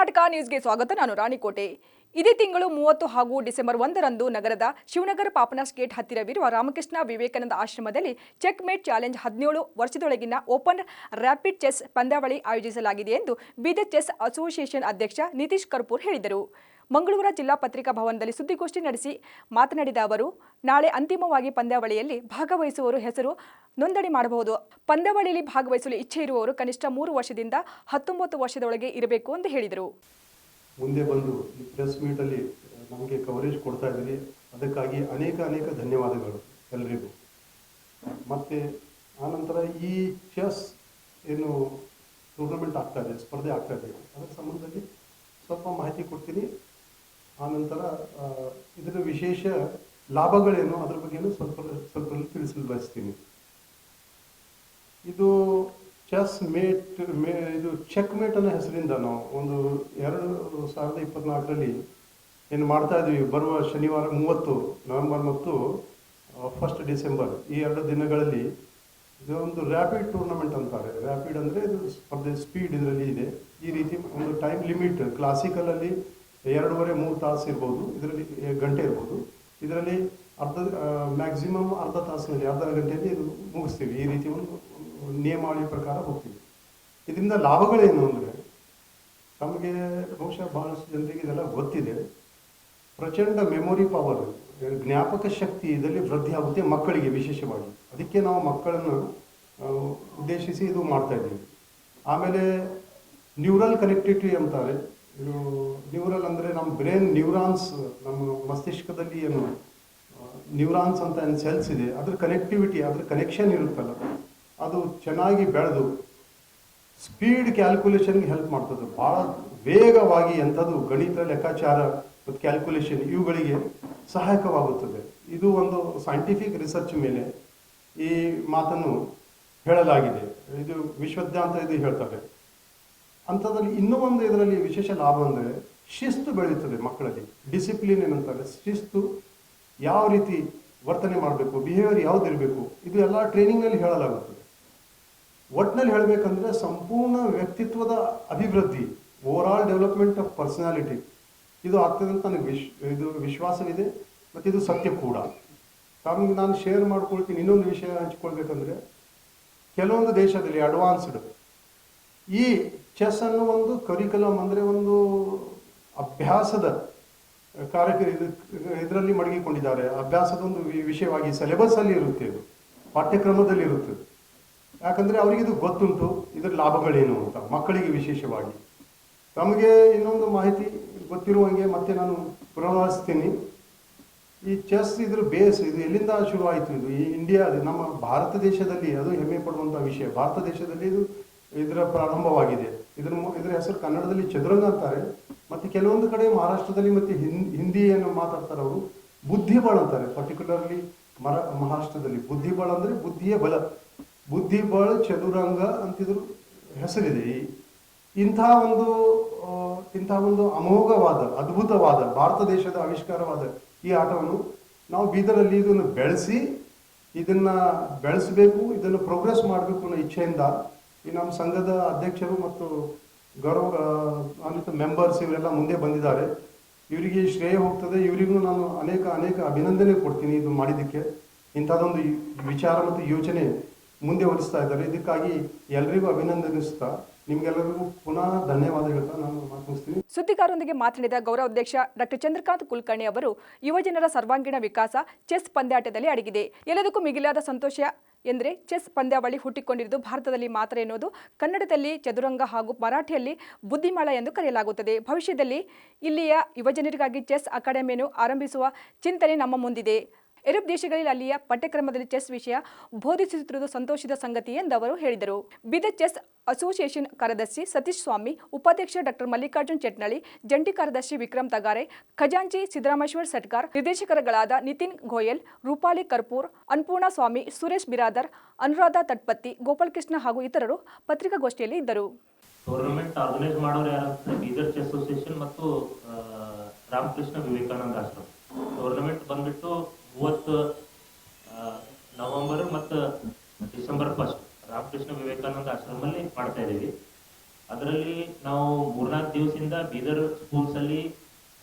ಕರ್ನಾಟಕ ನ್ಯೂಸ್ಗೆ ಸ್ವಾಗತ. ನಾನು ರಾಣಿಕೋಟೆ. ಇದೇ ತಿಂಗಳು ಮೂವತ್ತು ಹಾಗೂ ಡಿಸೆಂಬರ್ ಒಂದರಂದು ನಗರದ ಶಿವನಗರ ಪಾಪನಾಸ್ ಗೇಟ್ ಹತ್ತಿರವಿರುವ ರಾಮಕೃಷ್ಣ ವಿವೇಕಾನಂದ ಆಶ್ರಮದಲ್ಲಿ ಚೆಕ್ ಮೇಟ್ ಚಾಲೆಂಜ್ ಹದಿನೇಳು ವರ್ಷದೊಳಗಿನ ಓಪನ್ ರ್ಯಾಪಿಡ್ ಚೆಸ್ ಪಂದ್ಯಾವಳಿ ಆಯೋಜಿಸಲಾಗಿದೆ ಎಂದು ಬೀದರ್ ಚೆಸ್ ಅಸೋಸಿಯೇಷನ್ ಅಧ್ಯಕ್ಷ ನಿತೀಶ್ ಕರ್ಪೂರ್ ಹೇಳಿದರು. ಮಂಗಳೂರ ಜಿಲ್ಲಾ ಪತ್ರಿಕಾ ಭವನದಲ್ಲಿ ಸುದ್ದಿಗೋಷ್ಠಿ ನಡೆಸಿ ಮಾತನಾಡಿದ ಅವರು, ನಾಳೆ ಅಂತಿಮವಾಗಿ ಪಂದ್ಯಾವಳಿಯಲ್ಲಿ ಭಾಗವಹಿಸುವವರು ಹೆಸರು ನೋಂದಣಿ ಮಾಡಬಹುದು. ಪಂದ್ಯಾವಳಿಯಲ್ಲಿ ಭಾಗವಹಿಸಲು ಇಚ್ಛೆ ಇರುವವರು ಕನಿಷ್ಠ ಮೂರು ವರ್ಷದಿಂದ ಹತ್ತೊಂಬತ್ತು ವರ್ಷದೊಳಗೆ ಇರಬೇಕು ಎಂದು ಹೇಳಿದರು. ಮುಂದೆ ಬಂದು ಈ ಪ್ರೆಸ್ ಮೀಟಲ್ಲಿ ನಮಗೆ ಕವರೇಜ್ ಕೊಡ್ತಾ ಇದ್ದೀರಿ. ಅದಕ್ಕಾಗಿ ಅನೇಕ ಅನೇಕ ಧನ್ಯವಾದಗಳು ಎಲ್ರಿಗೂ. ಮತ್ತು ಆನಂತರ ಈ ಚೆಸ್ ಏನು ಟೂರ್ನಮೆಂಟ್ ಆಗ್ತಾ ಇದೆ, ಸ್ಪರ್ಧೆ ಆಗ್ತಾ ಇದೆ. ಅದರ ಸಂಬಂಧದಲ್ಲಿ ಸ್ವಲ್ಪ ಮಾಹಿತಿ ಕೊಡ್ತೀನಿ. ಆನಂತರ ಇದರ ವಿಶೇಷ ಲಾಭಗಳೇನು? ಅದ್ರ ಬಗ್ಗೆನೂ ಸ್ವಲ್ಪ ಸ್ವಲ್ಪ ತಿಳಿಸಲು ಬಯಸ್ತೀನಿ. ಇದು ಚೆಸ್ ಮೇಟ್, ಮೇ, ಇದು ಚೆಕ್ ಮೇಟ್ ಅನ್ನೋ ಹೆಸರಿಂದ ನಾವು ಒಂದು ಎರಡು ಸಾವಿರದ ಇಪ್ಪತ್ನಾಲ್ಕರಲ್ಲಿ ಏನು ಮಾಡ್ತಾ ಇದ್ವಿ ಬರುವ ಶನಿವಾರ ಮೂವತ್ತು, ನವೆಂಬರ್ ಮತ್ತು ಫಸ್ಟ್ ಡಿಸೆಂಬರ್ ಈ ಎರಡು ದಿನಗಳಲ್ಲಿ ಇದು ಒಂದು ರ್ಯಾಪಿಡ್ ಟೂರ್ನಮೆಂಟ್ ಅಂತಾರೆ. ರ್ಯಾಪಿಡ್ ಅಂದರೆ ಇದು ಸ್ಪರ್ಧೆ ಸ್ಪೀಡ್ ಇದರಲ್ಲಿ ಇದೆ. ಈ ರೀತಿ ಒಂದು ಟೈಮ್ ಲಿಮಿಟ್ ಕ್ಲಾಸಿಕಲಲ್ಲಿ ಎರಡೂವರೆ, ಮೂರು ತಾಸು ಇರ್ಬೋದು. ಇದರಲ್ಲಿ ಗಂಟೆ ಇರ್ಬೋದು. ಇದರಲ್ಲಿ ಅರ್ಧ ಮ್ಯಾಕ್ಸಿಮಮ್ ಅರ್ಧ ತಾಸಿನಲ್ಲಿ, ಅರ್ಧ ಗಂಟೆಯಲ್ಲಿ ಇದು ಮುಗಿಸ್ತೀವಿ. ಈ ರೀತಿ ಒಂದು ನಿಯಮಾವಳಿ ಪ್ರಕಾರ ಹೋಗ್ತೀವಿ. ಇದರಿಂದ ಲಾಭಗಳೇನು ಅಂದರೆ, ನಮಗೆ ಬಹುಶಃ ಬಹಳಷ್ಟು ಜನರಿಗೆ ಇದೆಲ್ಲ ಗೊತ್ತಿದೆ. ಪ್ರಚಂಡ ಮೆಮೊರಿ ಪವರ್ ಜ್ಞಾಪಕ ಶಕ್ತಿ ಇದರಲ್ಲಿ ವೃದ್ಧಿ ಆಗುತ್ತೆ ಮಕ್ಕಳಿಗೆ ವಿಶೇಷವಾಗಿ. ಅದಕ್ಕೆ ನಾವು ಮಕ್ಕಳನ್ನು ಉದ್ದೇಶಿಸಿ ಇದು ಮಾಡ್ತಾ ಇದ್ದೀವಿ. ಆಮೇಲೆ ನ್ಯೂರಲ್ ಕನೆಕ್ಟಿವಿಟಿ ಅಂತಾರೆ. ಇದು ನ್ಯೂರಲ್ ಅಂದರೆ ನಮ್ಮ ಬ್ರೈನ್ ನ್ಯೂರಾನ್ಸ್, ನಮ್ಮ ಮಸ್ತಿಷ್ಕದಲ್ಲಿ ಏನು ನ್ಯೂರಾನ್ಸ್ ಅಂತ ಏನು ಸೆಲ್ಸ್ ಇದೆ, ಅದ್ರ ಕನೆಕ್ಟಿವಿಟಿ ಅದ್ರ ಕನೆಕ್ಷನ್ ಇರುತ್ತಲ್ಲ, ಅದು ಚೆನ್ನಾಗಿ ಬೆಳೆದು ಸ್ಪೀಡ್ ಕ್ಯಾಲ್ಕುಲೇಷನ್ಗೆ ಹೆಲ್ಪ್ ಮಾಡ್ತದೆ. ಭಾಳ ವೇಗವಾಗಿ ಎಂಥದ್ದು ಗಣಿತ, ಲೆಕ್ಕಾಚಾರ ಮತ್ತು ಕ್ಯಾಲ್ಕುಲೇಷನ್ ಇವುಗಳಿಗೆ ಸಹಾಯಕವಾಗುತ್ತದೆ. ಇದು ಒಂದು ಸೈಂಟಿಫಿಕ್ ರಿಸರ್ಚ್ ಮೇಲೆ ಈ ಮಾತನ್ನು ಹೇಳಲಾಗಿದೆ. ಇದು ವಿಶ್ವದ್ಯಾಂತ ಇದು ಹೇಳ್ತಾರೆ. ಅಂಥದ್ರಲ್ಲಿ ಇನ್ನೂ ಒಂದು ಇದರಲ್ಲಿ ವಿಶೇಷ ಲಾಭ ಅಂದರೆ ಶಿಸ್ತು ಬೆಳೆಯುತ್ತದೆ ಮಕ್ಕಳಲ್ಲಿ. ಡಿಸಿಪ್ಲಿನ್ ಏನಂತಾರೆ? ಶಿಸ್ತು ಯಾವ ರೀತಿ ವರ್ತನೆ ಮಾಡಬೇಕು? ಬಿಹೇವಿಯರ್ ಯಾವುದಿರಬೇಕು ಇದು ಎಲ್ಲ ಟ್ರೈನಿಂಗ್ನಲ್ಲಿ ಹೇಳಲಾಗುತ್ತದೆ. ಒಟ್ಟಿನಲ್ಲಿ ಹೇಳಬೇಕಂದ್ರೆ ಸಂಪೂರ್ಣ ವ್ಯಕ್ತಿತ್ವದ ಅಭಿವೃದ್ಧಿ overall development of personality ಇದು ಆಗ್ತದೆ ಅಂತ ನನಗೆ ವಿಶ್, ಇದು ವಿಶ್ವಾಸವಿದೆ ಮತ್ತು ಇದು ಸತ್ಯ ಕೂಡ. ತಮಗೆ ನಾನು ಶೇರ್ ಮಾಡ್ಕೊಳ್ತೀನಿ, ಇನ್ನೊಂದು ವಿಷಯ ಹಂಚ್ಕೊಳ್ಬೇಕಂದ್ರೆ ಕೆಲವೊಂದು ದೇಶದಲ್ಲಿ ಅಡ್ವಾನ್ಸ್ಡ್ ಈ ಚೆಸ್ ಅನ್ನು ಒಂದು ಕರಿಕುಲಮ್ ಅಂದರೆ ಒಂದು ಅಭ್ಯಾಸದ ಕಾರ್ಯ ಇದರಲ್ಲಿ ಮಡಗಿಕೊಂಡಿದ್ದಾರೆ. ಅಭ್ಯಾಸದ ಒಂದು ವಿಷಯವಾಗಿ ಸಿಲೆಬಸ್ ಅಲ್ಲಿ ಇರುತ್ತೆ ಇದು. ಪಾಠ್ಯಕ್ರಮದಲ್ಲಿ ಇರುತ್ತೆ ಯಾಕಂದ್ರೆ ಅವರಿಗೆ ಇದು ಗೊತ್ತುಂಟು. ಇದರ ಲಾಭಗಳೇನು ಅಂತ. ಮಕ್ಕಳಿಗೆ ವಿಶೇಷವಾಗಿ. ತಮಗೆ ಇನ್ನೊಂದು ಮಾಹಿತಿ ಗೊತ್ತಿರುವಂಗೆ ಮತ್ತೆ ನಾನು ಪುನರಾವರ್ತಿಸ್ತೀನಿ. ಈ ಚೆಸ್ ಇದ್ರ ಬೇಸ್, ಇದು ಎಲ್ಲಿಂದ ಶುರುವಾಯಿತು ಇದು? ಈ ಇಂಡಿಯಾ ನಮ್ಮ ಭಾರತ ದೇಶದಲ್ಲಿ ಅದು ಹೆಮ್ಮೆ ಪಡುವಂಥ ವಿಷಯ. ಭಾರತ ದೇಶದಲ್ಲಿ ಇದು, ಇದರ ಪ್ರಾರಂಭವಾಗಿದೆ. ಇದ್ರ ಮು- ಇದರ ಹೆಸರು ಕನ್ನಡದಲ್ಲಿ ಚದುರಂಗ ಅಂತಾರೆ. ಮತ್ತೆ ಕೆಲವೊಂದು ಕಡೆ ಮಹಾರಾಷ್ಟ್ರದಲ್ಲಿ ಮತ್ತೆ ಹಿಂದಿ ಹಿಂದಿಯನ್ನು ಮಾತಾಡ್ತಾರೆ ಅವರು. ಬುದ್ಧಿಬಳ ಅಂತಾರೆ. ಪರ್ಟಿಕ್ಯುಲರ್ಲಿ ಮರ, ಮಹಾರಾಷ್ಟ್ರದಲ್ಲಿ. ಬುದ್ಧಿಬಳ ಅಂದ್ರೆ ಬುದ್ಧಿಯ ಬಲ. ಬುದ್ಧಿಬಳ ಚದುರಂಗ ಅಂತಿದ್ರು ಹೆಸರಿದೆ. ಇಂಥ ಒಂದು ಇಂಥ ಒಂದು ಅಮೋಘವಾದ, ಅದ್ಭುತವಾದ, ಭಾರತ ದೇಶದ ಆವಿಷ್ಕಾರವಾದ ಈ ಆಟವನ್ನು ನಾವು ಬೀದರಲ್ಲಿ ಇದನ್ನು ಬೆಳೆಸಿ, ಇದನ್ನ ಬೆಳೆಸಬೇಕು, ಇದನ್ನು ಪ್ರೋಗ್ರೆಸ್ ಮಾಡಬೇಕು ಅನ್ನೋ ಇಚ್ಛೆಯಿಂದ ಈ ನಮ್ಮ ಸಂಘದ ಅಧ್ಯಕ್ಷರು ಮತ್ತು ಗೌರವ ಅನಿತ ಮೆಂಬರ್ಸ್ ಇವರೆಲ್ಲ ಮುಂದೆ ಬಂದಿದ್ದಾರೆ. ಇವರಿಗೆ ಶ್ರೇಯ ಹೋಗ್ತದೆ. ಇವರಿಗೂ ನಾನು ಅನೇಕ ಅನೇಕ ಅಭಿನಂದನೆ ಕೊಡ್ತೀನಿ ಇದು ಮಾಡಿದ್ದಕ್ಕೆ. ಇಂಥದ್ದೊಂದು ವಿಚಾರ ಮತ್ತು ಯೋಚನೆ ಮುಂದೆ ಹೊರಿಸ್ತಾ ಇದ್ದಾರೆ. ಇದಕ್ಕಾಗಿ ಎಲ್ರಿಗೂ ಅಭಿನಂದನಿಸ್ತಾ ನಿಮ್ಗೆಲ್ಲರಿಗೂ ಪುನಃ ಧನ್ಯವಾದ ಹೇಳ್ತಾ ನಾನು ಮಾತನಾಡ್ತೀನಿ ಸುದ್ದಿಗಾರರೊಂದಿಗೆ ಮಾತನಾಡಿದ ಗೌರವ ಅಧ್ಯಕ್ಷ ಡಾಕ್ಟರ್ ಚಂದ್ರಕಾಂತ್ ಕುಲಕರ್ಣಿ ಅವರು ಯುವಜನರ ಸರ್ವಾಂಗೀಣ ವಿಕಾಸ ಚೆಸ್ ಪಂದ್ಯಾಟದಲ್ಲಿ ಅಡಗಿದೆ. ಎಲ್ಲದಕ್ಕೂ ಮಿಗಿಲಾದ ಸಂತೋಷ ಎಂದರೆ ಚೆಸ್ ಪಂದ್ಯಾವಳಿ ಹುಟ್ಟಿಕೊಂಡಿರುವುದು ಭಾರತದಲ್ಲಿ ಮಾತ್ರ ಎನ್ನುವುದು ಕನ್ನಡದಲ್ಲಿ ಚದುರಂಗ ಹಾಗೂ ಮರಾಠಿಯಲ್ಲಿ ಬುದ್ಧಿಮಾಳ ಎಂದು ಕರೆಯಲಾಗುತ್ತದೆ. ಭವಿಷ್ಯದಲ್ಲಿ ಇಲ್ಲಿಯ ಯುವಜನರಿಗಾಗಿ ಚೆಸ್ ಅಕಾಡೆಮಿಯನ್ನು ಆರಂಭಿಸುವ ಚಿಂತನೆ ನಮ್ಮ ಮುಂದಿದೆ. ಎರಬ್ ದೇಶಗಳಲ್ಲಿ ಅಲ್ಲಿಯ ಪಠ್ಯಕ್ರಮದಲ್ಲಿ ಚೆಸ್ ವಿಷಯ ಬೋಧಿಸುತ್ತಿರುವುದು ಸಂತೋಷದ ಸಂಗತಿ ಎಂದು ಅವರು ಹೇಳಿದರು. ಬಿದ ಚೆಸ್ ಅಸೋಸಿಯೇಷನ್ ಕಾರ್ಯದರ್ಶಿ ಸತೀಶ್ ಸ್ವಾಮಿ, ಉಪಾಧ್ಯಕ್ಷ ಡಾಕ್ಟರ್ ಮಲ್ಲಿಕಾರ್ಜುನ್ ಚಟ್ನಳ್ಳಿ ಜಂಟಿ ಕಾರ್ಯದರ್ಶಿ ವಿಕ್ರಮ್ ತಗಾರೆ, ಖಜಾಂಚಿ ಸಿದ್ದರಾಮೇಶ್ವರ್ ಸಟ್ಕಾರ್ ನಿರ್ದೇಶಕರುಗಳಾದ ನಿತಿನ್ ಗೋಯಲ್, ರೂಪಾಲಿ ಕರ್ಪೂರ್ ಅನ್ಪೂರ್ಣ ಸ್ವಾಮಿ, ಸುರೇಶ್ ಬಿರಾದರ್, ಅನುರಾಧ ತಟ್ಪತ್ತಿ ಗೋಪಾಲಕೃಷ್ಣ ಹಾಗೂ ಇತರರು ಪತ್ರಿಕಾಗೋಷ್ಠಿಯಲ್ಲಿ ಇದ್ದರು. ಟೂರ್ನಮೆಂಟ್ ಆರ್ಗನೈಸ್ ಮಾಡೋರು ಯಾರು? ಬೀದರ್ ಚೆಸ್ ಅಸೋಸಿಯೇಷನ್ ಮತ್ತು ರಾಮಕೃಷ್ಣ ವಿವೇಕಾನಂದ ಆಶ್ರಮ ಟೂರ್ನಮೆಂಟ್ ಬಂದ್ಬಿಟ್ಟು ಮೂವತ್ತು ನವೆಂಬರ್ ಮತ್ತು ಡಿಸೆಂಬರ್ ಫಸ್ಟ್ ರಾಮಕೃಷ್ಣ ವಿವೇಕಾನಂದ ಆಶ್ರಮದಲ್ಲಿ ಮಾಡ್ತಾ ಇದ್ದೀವಿ. ಅದರಲ್ಲಿ ನಾವು ಮೂರ್ನಾಲ್ಕು ದಿವಸದಿಂದ ಬೀದರ್ ಸ್ಕೂಲ್ಸ್ ಅಲ್ಲಿ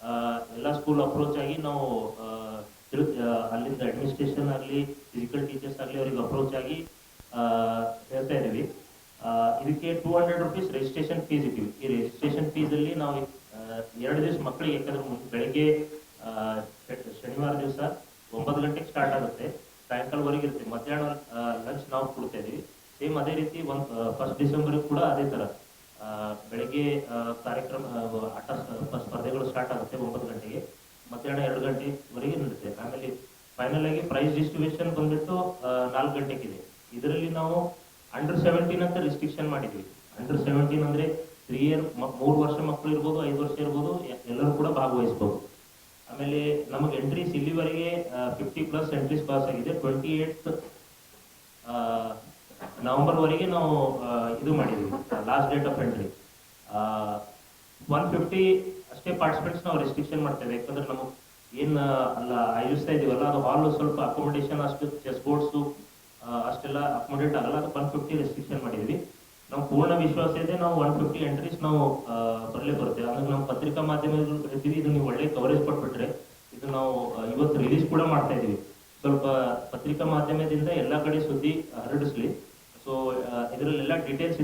ಆ, ಎಲ್ಲ ಸ್ಕೂಲ್ ಅಪ್ರೋಚ್ ಆಗಿ ನಾವು ಅಲ್ಲಿಂದ ಅಡ್ಮಿನಿಸ್ಟ್ರೇಷನ್ ಆಗಲಿ ಫಿಸಿಕಲ್ ಟೀಚರ್ಸ್ ಆಗಲಿ ಅವ್ರಿಗೆ ಅಪ್ರೋಚ್ ಆಗಿ ಹೇಳ್ತಾ ಇದೀವಿ ಆ, ಇದಕ್ಕೆ two hundred rupees registration fees ಇಟ್ಟಿವಿ. ಈ ರಿಜಿಸ್ಟ್ರೇಷನ್ ಫೀಸ್ ಅಲ್ಲಿ ನಾವು ಎರಡು ದಿವಸ ಮಕ್ಕಳಿಗೆ ಯಾಕಂದ್ರೆ ಬೆಳಿಗ್ಗೆ ಶನಿವಾರ ದಿವಸ ಒಂಬತ್ತು ಗಂಟೆಗೆ ಸ್ಟಾರ್ಟ್ ಆಗುತ್ತೆ. ಸಾಯಂಕಾಲವರೆಗೆ ಇರುತ್ತೆ. ಮಧ್ಯಾಹ್ನ ಲಂಚ್ ನಾವು ಕೊಡ್ತಾ ಇದೀವಿ ಸೇಮ್ ಅದೇ ರೀತಿ ಒಂದು ಫಸ್ಟ್ ಡಿಸೆಂಬರ್ ಕೂಡ ಅದೇ ತರ. ಬೆಳಿಗ್ಗೆ ಕಾರ್ಯಕ್ರಮ ಆಟ ಸ್ಪರ್ಧೆಗಳು ಸ್ಟಾರ್ಟ್ ಆಗುತ್ತೆ ಒಂಬತ್ತು ಗಂಟೆಗೆ. ಮಧ್ಯಾಹ್ನ ಎರಡು ಗಂಟೆವರೆಗೆ ನಡೆಯುತ್ತೆ ಆಮೇಲೆ ಫೈನಲ್ ಆಗಿ ಪ್ರೈಸ್ ಡಿಸ್ಟ್ರಿಬ್ಯೂಷನ್ ಬಂದ್ಬಿಟ್ಟು ನಾಲ್ಕು ಗಂಟೆಗಿದೆ. ಇದರಲ್ಲಿ ನಾವು ಅಂಡರ್ ಸೆವೆಂಟೀನ್ ಅಂತ ರಿಸ್ಟ್ರಿಕ್ಷನ್ ಮಾಡಿದ್ವಿ. ಅಂಡರ್ ಸೆವೆಂಟೀನ್ ಅಂದ್ರೆ ತ್ರೀ ಇಯರ್ ಮೂರು ವರ್ಷ ಮಕ್ಕಳು ಇರ್ಬೋದು, ಐದು ವರ್ಷ ಇರ್ಬೋದು ಎಲ್ಲರೂ ಕೂಡ ಭಾಗವಹಿಸ್ಬೋದು. ಆಮೇಲೆ ನಮಗೆ ಎಂಟ್ರೀಸ್ ಇಲ್ಲಿವರೆಗೆ ಫಿಫ್ಟಿ ಪ್ಲಸ್ ಎಂಟ್ರೀಸ್ ಪಾಸ್ ಆಗಿದೆ. ಟ್ವೆಂಟಿ ಏಟ್ ನವೆಂಬರ್ ವರೆಗೆ ನಾವು ಇದು ಮಾಡಿದ್ವಿ. Last date of entry one fifty ಅಷ್ಟೇ ಪಾರ್ಟಿಸಿಪೆಂಟ್ಸ್ ನಾವು ರೆಸ್ಟ್ರಿಕ್ಷನ್ ಮಾಡ್ತೇವೆ. ಯಾಕಂದ್ರೆ ನಮಗೆ ಏನ್ ಅಲ್ಲ, ಆಯೋಜಿಸ್ತಾ ಇದೀವಲ್ಲ ಅದು ಹಾಲ್ ಸ್ವಲ್ಪ ಅಕೊಮಡೇಷನ್ ಅಷ್ಟು ಚೆಸ್ ಬೋರ್ಡ್ಸು ಅಷ್ಟೆಲ್ಲ ಅಕೊಮಡೇಟ್ ಆಗಲ್ಲ. ಅದು ಒನ್ ಫಿಫ್ಟಿ ರೆಸ್ಟ್ರಿಕ್ಷನ್ ಮಾಡಿದ್ವಿ. ನಾವು ಪೂರ್ಣ ವಿಶ್ವಾಸ ಇದೆ, ನಾವು ಒನ್ ಫಿಫ್ಟಿ ಎಂಟ್ರೀಸ್ ನಾವು ಬರಲೇ ಬರುತ್ತೆ ಅಂದ್ರೆ ನಮ್ಮ ಪತ್ರಿಕಾ ಮಾಧ್ಯಮಗಳು ಕರಿತೀವಿ ಇದು ನೀವು ಒಳ್ಳೆ ಕವರೇಜ್ ಕೊಟ್ಬಿಟ್ರೆ, ಇದು ನಾವು ಇವತ್ತು ರಿಲೀಸ್ ಕೂಡ ಮಾಡ್ತಾ ಇದೀವಿ. ಸ್ವಲ್ಪ ಪತ್ರಿಕಾ ಮಾಧ್ಯಮದಿಂದ ಎಲ್ಲಾ ಕಡೆ ಸುದ್ದಿ ಹರಡಿಸ್ಲಿ. ಸೊ ಇದರಲ್ಲೆಲ್ಲ ಡೀಟೇಲ್ಸ್